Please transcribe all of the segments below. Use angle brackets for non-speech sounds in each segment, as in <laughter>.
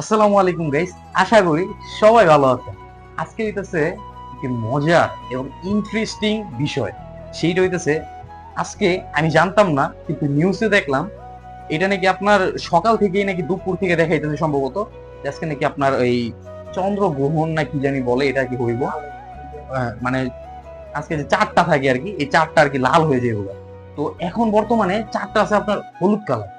আসসালামু আলাইকুম গাইস আশা করি সবাই ভালো আছেন। আজকে হইতেছে একটি মজার এবং ইন্টারেস্টিং বিষয়। সেইটা হইতেছে, আজকে আমি জানতাম না, কিন্তু নিউজে দেখলাম, এটা নাকি আপনার সকাল থেকেই নাকি দুপুর থেকে দেখাইতেছে সম্ভবত আজকে নাকি আপনার ওই চন্দ্র গ্রহণ না কি জানি বলে এটা কি হইব। মানে আজকে যে চারটা থাকে আর কি, এই চারটা আর কি লাল হয়ে যাবে তো এখন বর্তমানে চারটা আছে আপনার হলুদ কালার,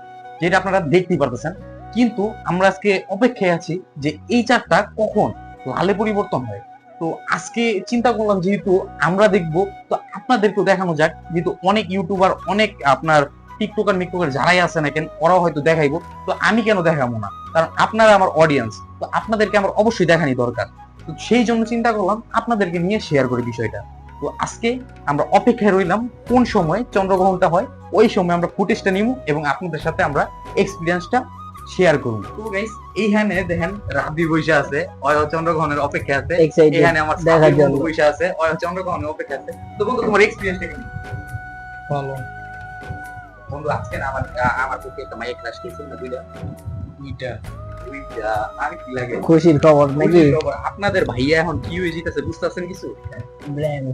যেটা আপনারা দেখতেই পারতেছেন। কিন্তু আমরা আজকে অপেক্ষায় আছি যে এই চারটা কখন লালে পরিবর্তন হয়। তো আজকে চিন্তা করলাম যেহেতু আমরা দেখব, তো আপনাদেরকেও দেখানো যাক। যেহেতু অনেক ইউটিউবার, অনেক আপনার টিকটকার, মিকটকার যারাই আছে না কেন, ওরাও হয়তো দেখাইবো। তো আমি কেন দেখাবো না? কারণ আপনারা আমার অডিয়েন্স তো আপনাদেরকে আমার অবশ্যই দেখানি দরকার। তো সেই জন্য চিন্তা করলাম আপনাদেরকে নিয়ে শেয়ার করি বিষয়টা। তো আজকে আমরা অপেক্ষায় রইলাম কোন সময় চন্দ্রগ্রহণটা হয়, ওই সময় আমরা ফুটেজটা নিব এবং আপনাদের সাথে আমরা এক্সপিরিয়েন্সটা শেয়ার করুন। তো গাইস এইখানে দেখেন রাবি বৈশা আছে অয় চন্দ্রগ্রহণের অপেক্ষা আছে। এখানে আমার দেখার জন্য। বৈশা আছে অয় চন্দ্রগ্রহণের অপেক্ষা আছে। তো বন্ধু তোমার এক্সপিরিয়েন্সটা কেমন? ভালো। বন্ধু আজকে আমার আমার পক্ষে একটা মাইক ক্লাস দিয়েছে না দুইটা? দুইটা। দুইটা। আর কি লাগে? খুশির খবর নাকি? আপনাদের ভাইয়া এখন কি হয়ে বুঝতেছেন কিছু? ব্র্যান্ড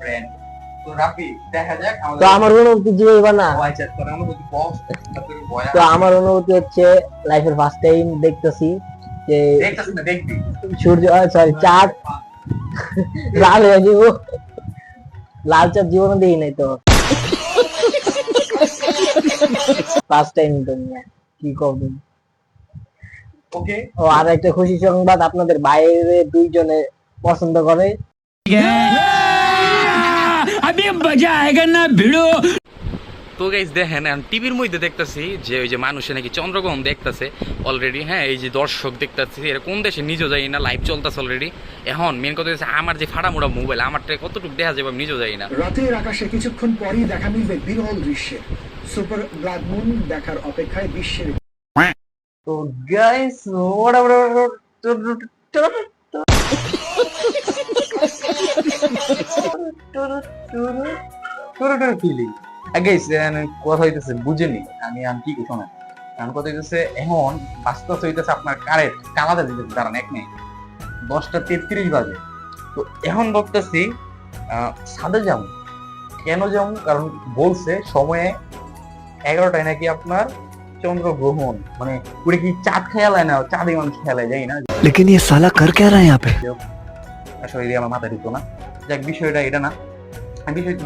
ব্র্যান্ড তো রাবি দেখা যাক তো আমার অনুভূতি জীবন না? ও আচ্ছা তোর অনুভূতি বক্স তো আমার অনুভূতি হচ্ছে লাইফের ফার্স্ট টাইম দেখতেছি যে দেখতাছিস না দেখবি। সূর্য সরি চাঁদ। লাল হয়ে যাব। লাল চাঁদ জীবনে দেখি নাই তো। ফার্স্ট টাইম তো কি করবেন ওকে ও আর একটা খুশি সংবাদ আপনাদের বাইরে দুইজনে পছন্দ করে। अभी मजा आएगा ना भिड़ो তো গাইজ দেখেন টিভির মধ্যে দেখতেছি যে ওই যে মানুষে নাকি চন্দ্রগ্রহণ দেখতেছে অলরেডি হ্যাঁ এই যে দর্শক দেখতেছি এরা কোন দেশে নিজেও যাই না লাইভ চলতেছে অলরেডি এখন মেন কথা হচ্ছে আমার যে ফাটামোড়া মোবাইল আমারটা কতটুকু দেখা যাবে আমি নিজেও যাই না রাতের আকাশে কিছুক্ষণ পরই দেখা মিলবে বিরল দৃশ্যের সুপার ব্লাড মুন দেখার অপেক্ষায় বিশ্বের তো গাইস কথা হইতেছে বুঝেনি আমি কি কারণ কথা হইতেছে আপনার কারণ এক দশটা তেত্রিশ বাজে এখন বলতেছি সাদে যাব কেন কারণ বলছে সময়ে এগারোটায় নাকি আপনার চন্দ্রগ্রহণ মানে ওটা কি চাঁদ খেয়াল না চাঁদে মানুষ খেয়ালে যাই না আসলে আমার মাথায় ঢুকতো না যাক বিষয়টা এটা না। বিষয়টা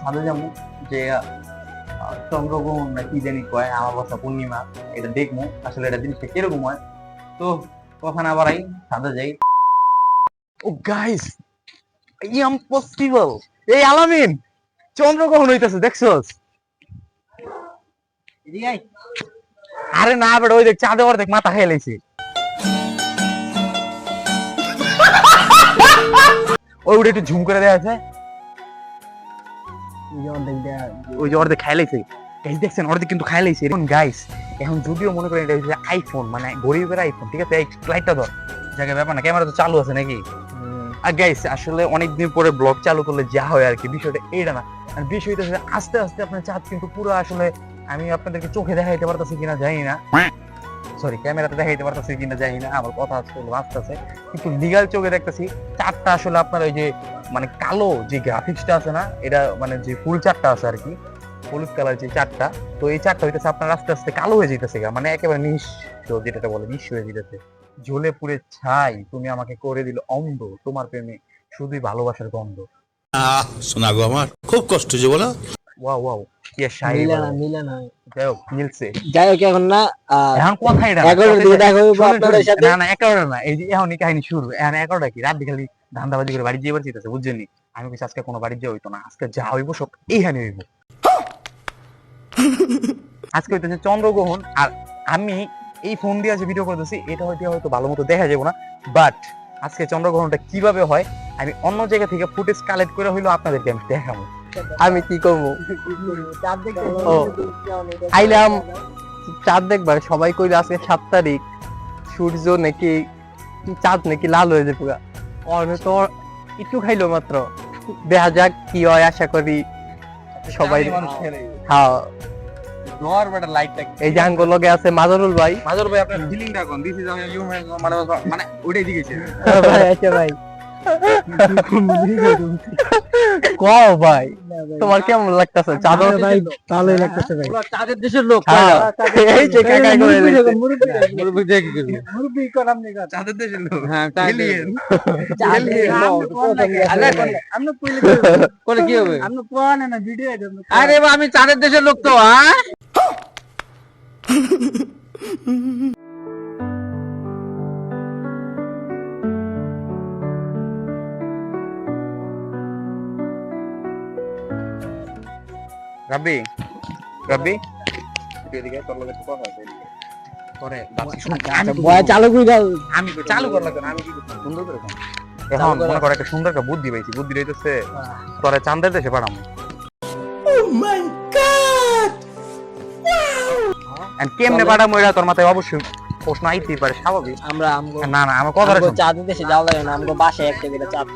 সাদে যাব যে চন্দ্রগ্রহণ না কি জানি কয় আমার বাসা পূর্ণিমা এটা দেখব আসলে এটা জিনিসটা কীরকম হয়। তো কথা না বাড়াই সাদে যাই। ও গাইস ইম্পসিবল এই আলামিন চন্দ্রগ্রহণ হইতেছে দেখছস? আরে না বেটা ওই দেখ চাঁদে অর্ধেক মাথা খেয়ে ওই একটু ঝুম করে দেওয়া আছে। ওই যে অর্ধেক খাই লাইছে। গাইস দেখছেন? অর্ধেক কিন্তু খাই লাইছে। এখন গাইস এখন যদিও মনে করেন এটা হচ্ছে আইফোন মানে গরিবের আইফোন ঠিক আছে? এই লাইটটা ধর। জায়গায় ব্যাপার না ক্যামেরা তো চালু আছে নাকি? আর গাইস আসলে অনেকদিন পরে ব্লগ চালু করলে যা হয় আর কি বিষয়টা এইটা না। আর বিষয়টা আস্তে আস্তে আপনার চাঁদ কিন্তু পুরো আসলে আমি আপনাদেরকে চোখে দেখাইতে পারতেছি কিনা জানি না। সরি ক্যামেরাতে দেখাইতে পারতেছি কিনা জানি না, আমার কথা আসলে আসতেছে কিন্তু লিগাল চোখে দেখতেছি, চারটা আসলে আপনার ওই যে মানে কালো যে গ্রাফিক্সটা আছে না, এটা মানে যে ফুল চারটা আছে আর কি, হলুদ কালার যে চারটা, তো এই চারটা হইতেছে আপনার আস্তে আস্তে কালো হয়ে যেতেছে মানে একেবারে নিঃস্ব যেটা বলে, নিঃস্ব হয়ে যেতেছে ঝোলে পুড়ে ছাই, তুমি আমাকে করে দিল অন্ধ, তোমার প্রেমে শুধুই ভালোবাসার গন্ধ। শোনা গো আমার, খুব কষ্ট যে বলো। ওয়াও ওয়াও কি শাড়ি মিলে না মিলে না যাই হোক মিলছে। যাই হোক এখন না এখন কথা এটা এগারোটার দিকে দেখা হবে আপনাদের সাথে। না না এগারোটা না। এই যে এখনই কাহিনী শুরু। এখন এগারোটা কি? রাত খালি ধান্দাবাজি করে বাড়ি যেয়ে বাড়িতে বুঝছেন আমি কিছু আজকে কোনো বাড়ি যাওয়া হইতো না। আজকে যা হইব সব এইখানে হইব। <laughs> আজকে হইতেছে চন্দ্রগ্রহণ। আর আমি এই ফোন দিয়ে যে ভিডিও করতেছি এটা হয়তো হয়তো ভালো মতো দেখা যাবে না। বাট আজকে চন্দ্রগ্রহণটা কীভাবে হয় আমি অন্য জায়গা থেকে ফুটেজ কালেক্ট করে হইল আপনাদেরকে আমি দেখাবো। আমি কি করব? ও, আইলাম চাঁদ দেখবার সবাই কইলে আজকে সাত তারিখ সূর্য নাকি চাঁদ নাকি লাল হয়ে যাবে পুরা তো একটু খাইলো মাত্র। দেখা যাক কি হয় আশা করি সবাই হ্যাঁ। এই লগে আছে মাজারুল ভাই। মাজর ভাই আপনার ফিলিংটা কোন? দিস ইজ মানে ওইটাই দিকেছে ভাই আছে ভাই। ক ভাই তোমার কেমন লাগতেছে? চাদর ভাই ভালোই লাগতেছে ভাই। চাঁদের দেশের লোক হ্যাঁ, এই যে কাকা করে। মুরব্বি দেখি। মুরব্বি কোন চাঁদের দেশের লোক হ্যাঁ কইলে করে কি হবে? কোন না ভিডিও আরে বা আমি চাঁদের দেশের লোক তো হ্যাঁ? রাব্বি রাব্বি এদিকে তোর লগে কথা আছে করে চালু করে দাও। আমি চালু কর লাগবে আমি কি সুন্দর করে এখন মনে কর একটা সুন্দর একটা বুদ্ধি পাইছি বুদ্ধি রইতেছে তোরে চাঁদের দেশে পাঠাম কেমনে পাঠাম ওইটা তোর মাথায় অবশ্যই প্রশ্ন আইতেই পারে স্বাভাবিক। আমরা না না আমার কথা চাঁদের দেশে যাওয়া লাগে না আমগো বাসায় একটা চাঁদ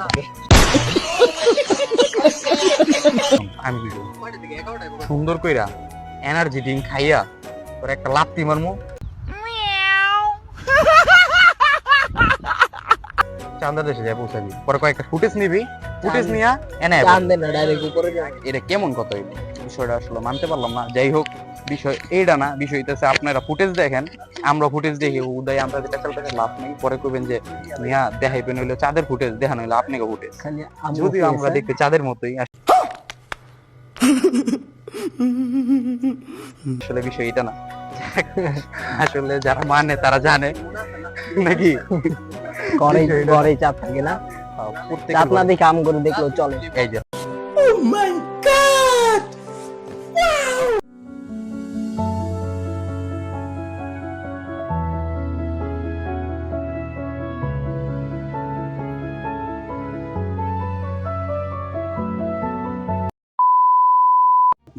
আমি কি করব? সুন্দর কইরা এনার্জি ড্রিঙ্ক খাইয়া তোর একটা লাত্তি মারমু। চান্দার দেশে যাই পৌঁছাবি। পরে কয়েকটা ফুটেজ নিবি। ফুটেজ নিয়া এনে আইবো। চাঁদ দেন না ডাইরেক্ট উপরে যায় এটা কেমন কত বিষয়টা আসলে মানতে পারলাম না। যাই হোক বিষয় এইটা না বিষয় হইতেছে আপনারা ফুটেজ দেখেন আমরা ফুটেজ দেখি উদয় আমরা যেটা চলতে লাভ নেই। পরে কইবেন যে মিয়া দেখাইবেন হইল চাঁদের ফুটেজ দেখানো হইল আপনাকে ফুটেজ। যদিও আমরা হ্যাঁ? দেখতে চাঁদের মতোই আসলে বিষয় এটা না। আসলে যারা মানে তারা জানে। নাকি? ঘরে ঘরে চাঁদ থাকে না? চাঁদ না দেখে আম করে দেখল চলে। এই যে।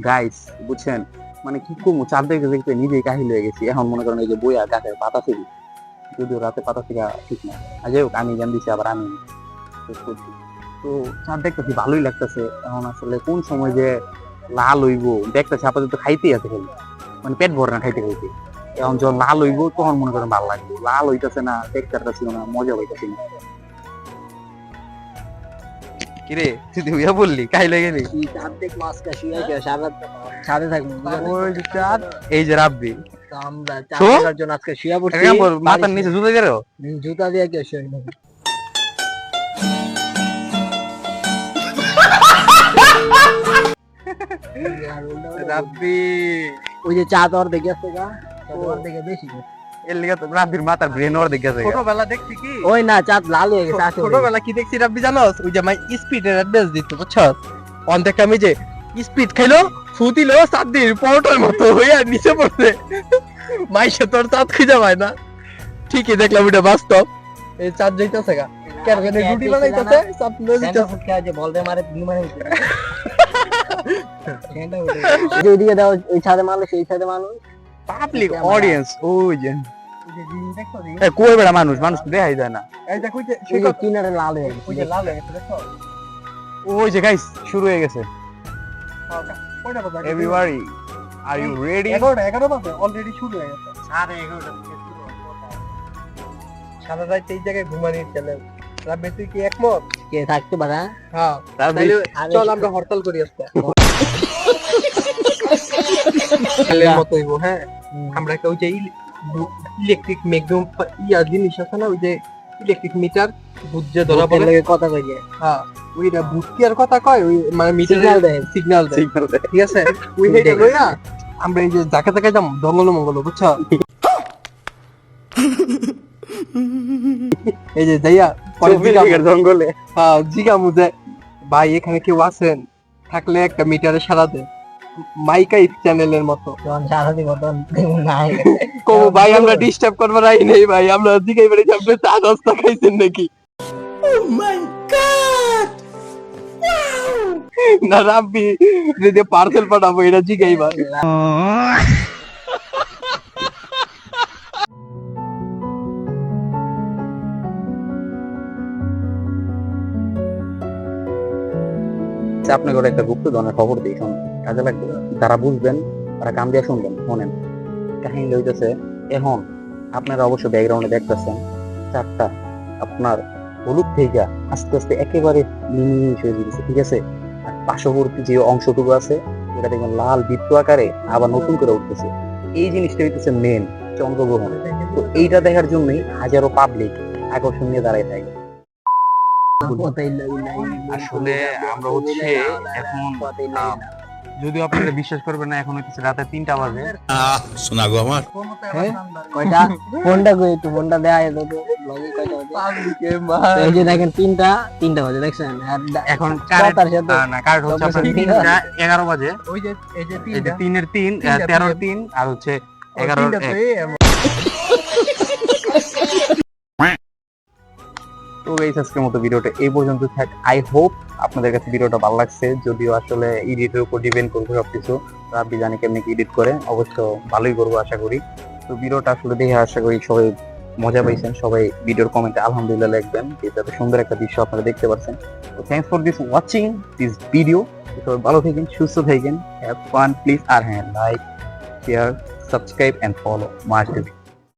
গাইস বুঝছেন? মানে কি করব চার দেখতে দেখতে নিজেই কাহিল হয়ে গেছি। এখন মনে করেন এই যে বইয়া গাছের পাতা ছিলি, যদিও রাতে পাতা ছিলা ঠিক না। আর যাই হোক, আমি জ্ঞান দিছি, আবার আমি তো চাঁদ দেখতেছি ভালোই লাগতেছে। এখন আসলে কোন সময় যে লাল হইব? দেখতেছি আপাতত খাইতেই আছে খালি। মানে পেট ভরে না খাইতে খাইতে। এখন যখন লাল হইব, তখন মনে করেন ভালো লাগবে। লাল হইতেছে না, দেখতে পারতেছি না, মজা হইতেছি না। কিরে তুই বললি থাকব ওই যে চাঁদ এই যে রাব্বি। আজকে শুয়ে পড়ছি। মাথার নিচে জুতো হুম, জুতা দিয়ে শুয়ে <laughs> রাব্বি। ওই যে চাঁদ গা বেশি এর লিগে তো রাব্বির মাথার ব্রেন ওর দিকে ছোটবেলা দেখছি কি? ওই না চাঁদ লাল হয়ে গেছে আসলে। ছোটবেলা কি দেখছি রাব্বি জানোস? ওই যে মাই স্পিডের অ্যাড্রেস দিত বুঝছস আমি যে স্পিড খাইলো ফুতিলো সাত দিন পরোটার মতো হইয়া নিচে পড়ছে। তোর চাঁদ খুঁজে পায় না। ঠিকই দেখলাম এটা বাস্তব। এই চাঁদ যাইতেছে গা। কেন কেন রুটি বানাইতেছে? চাঁদ লয়ে যাইতেছে। মারে দুই মারে উঠে স্যান্ডা উঠে গেছে। যে ওইদিকে দাও ওই ছাদে মানুষ এই ছাদে মানুষ। পাবলিক অডিয়েন্স ওই যে। এ, কই বেড়া মানুষ মানুষ দেখাই যায় না। এই দেখো যে কিনারে লাল হয়ে গেছে ওই যে লাল হয়ে গেছে দেখো। ওই যে গাইস শুরু হয়ে গেছে। এভরিবডি আর ইউ রেডি এগারোটা এগারো বাজে অলরেডি শুরু হয়ে গেছে। সারা রাত এই জায়গায় ঘুমানি চলে। রাব্বি তুই কি একমত? কে থাকতে পারে? হ্যাঁ। চল আমরা হরতাল করি আজকে। <laughs> মতো হইবো হ্যাঁ? আমরা একটা যে ইলেকট্রিক মেঘদম ইয়া জিনিস আছে না ওই যে ইলেকট্রিক মিটার ধরা পড়ে। লগে কথা কই হ্যাঁ ওইটা আর কথা কয়? ওই মানে মিটার সিগন্যাল দেয়। সিগন্যাল দেয়। দেয়। ঠিক আছে? ওই হেটা লইয়া আমরা এই যে যাম জঙ্গল মঙ্গল বুঝছ? এই যে যাইয়া। জঙ্গলে। হ্যাঁ জিগামু যে ভাই এখানে কেউ আছেন? থাকলে একটা মিটারে সারা দেন। মাইকা চ্যানেলের মতো। কবো ভাই আমরা ডিস্টার্ব করবার আই নেই ভাই আমরা জিগাই বেড়ে আপনি চা দশটা খাইছেন নাকি? না রাব্বি যদি পার্সেল পাঠাবো এটা জিগাইবা আপনাকে একটা গুপ্ত ধরনের খবর দিই শোনো কাজে লাগবে। যারা বুঝবেন ওরা কান দিয়ে শুনবেন, শোনেন। কাহিনী হইতেছে এখন আপনারা অবশ্য ব্যাকগ্রাউন্ডে দেখতেছেন, চারটা আপনার হলুদ থেকে আস্তে আস্তে একেবারে ঠিক আছে? আর পার্শ্ববর্তী যে অংশটুকু আছে ওটা দেখবেন লাল বৃত্ত আকারে আবার নতুন করে উঠতেছে। এই জিনিসটা হইতেছে মেন চন্দ্রগ্রহণ তো এইটা দেখার জন্যই হাজারো পাবলিক আকর্ষণ নিয়ে দাঁড়ায় থাকে। আসলে আমরা হচ্ছে এখন যদিও আপনারা বিশ্বাস করবেন না এখন হচ্ছে রাতে তিনটা বাজে। শোনা গো আমার। কয়টা? ফোনটা কই একটু ফোনটা দেয়া যেত তো। ব্লগে কয়টা এই যে দেখেন তিনটা তিনটা বাজে দেখছেন? এখন কথার সাথে না কারেন্ট হচ্ছে আপনার তিনটা। এগারো বাজে। ওই যে এই যে এই যে তিনের তিন তেরোর তিন আর হচ্ছে এগারোর এক। তো এই আজকের মতো ভিডিওটা এই পর্যন্ত থাক। আই হোপ আপনাদের কাছে ভিডিওটা ভালো লাগছে। যদিও আসলে এডিটের উপর ডিপেন্ড করবে সবকিছু, তো আপনি জানি কেমনি এডিট করে। অবশ্য ভালোই করব, আশা করি। তো ভিডিওটা আসলে দেখে আশা করি সবাই মজা পাইছেন। সবাই ভিডিওর কমেন্টে আলহামদুলিল্লাহ লিখবেন। এটাতে সুন্দর একটা দৃশ্য আপনারা দেখতে পাচ্ছেন তো thanks for this watching this video সবাই ভালো থাকেন, সুস্থ থাকেন। হ্যাভ ফান প্লিজ আর হ্যাঁ like share subscribe and follow mass